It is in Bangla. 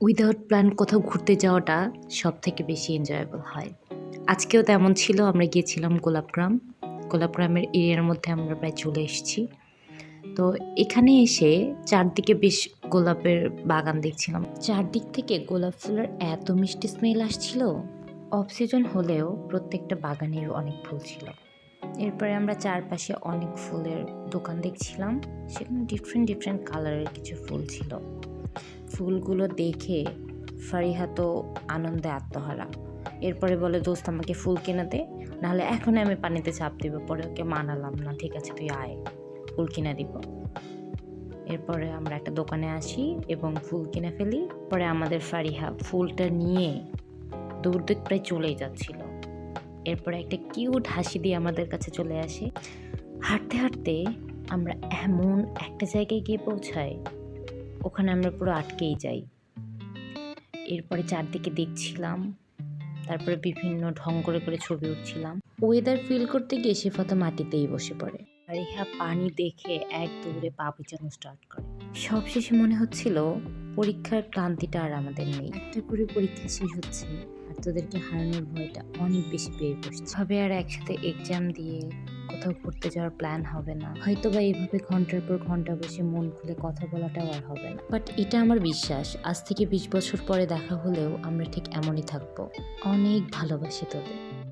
উইদাউট প্ল্যান কোথাও ঘুরতে যাওয়াটা সব থেকে বেশি এনজয়েবল হয়। আজকেও তেমন ছিল, আমরা গিয়েছিলাম গোলাপগ্রাম। গোলাপগ্রামের এরিয়ার মধ্যে আমরা প্রায় চলে এসেছি। তো এখানে এসে চারদিকে বেশ গোলাপের বাগান দেখছিলাম। চারদিক থেকে গোলাপ ফুলের এত মিষ্টি স্মেল আসছিল অফ সিজন হলেও প্রত্যেকটা বাগানের অনেক ফুল ছিল। এরপরে আমরা চারপাশে অনেক ফুলের দোকান দেখছিলাম, সেখানে ডিফারেন্ট ডিফারেন্ট কালারের কিছু ফুল ছিল। ফুলগুলো দেখে ফারিহা তো আনন্দে আত্মহারা। এরপরে বলে, দোস্ত, আমাকে ফুল কিনে দে, নাহলে এখনই আমি পানিতে চাপ দিব, পরে ওকে মানালাম না। ঠিক আছে, তুই আয়, ফুল কিনে দিব। এরপরে আমরা একটা দোকানে আসি এবং ফুল কিনে ফেলি। পরে আমাদের ফারিহা ফুলটা নিয়ে দূর দূর প্রায় চলেই যাচ্ছিল। এরপরে একটা কিউট হাসি দিয়ে আমাদের কাছে চলে আসে। হাঁটতে হাঁটতে আমরা এমন একটা জায়গায় গিয়ে পৌঁছাই ওখানে আমরা পুরো আটকেই যাই। এরপরে চারদিকে দেখছিলাম, তারপরে বিভিন্ন ঢং করে করে ছবি উঠছিলাম। ওয়েদার ফিল করতে গিয়ে শেফা তো মাটিতেই বসে পড়ে। আর ইহা পানি দেখে এক দৌড়ে পা পিচানো স্টার্ট করে। সবশেষে মনে হচ্ছিল, পরীক্ষার ক্লান্তিটা আর আমাদের নেই। একটা করে পরীক্ষা শেষ হচ্ছে, আর তোদেরকে হারানোর ভয়টা অনেক বেশি পেয়ে বসছে। ভাবে আর একসাথে এক্সাম দিয়ে কোথাও ঘুরতে যাওয়ার প্ল্যান হবে না। হয়তো বা এইভাবে ঘণ্টার পর ঘণ্টা বসে মন খুলে কথা বলাটাও আর হবে না। বাট এটা আমার বিশ্বাস, আজ থেকে বিশ বছর পরে দেখা হলেও আমরা ঠিক এমনই থাকব। অনেক ভালোবাসি তোদের।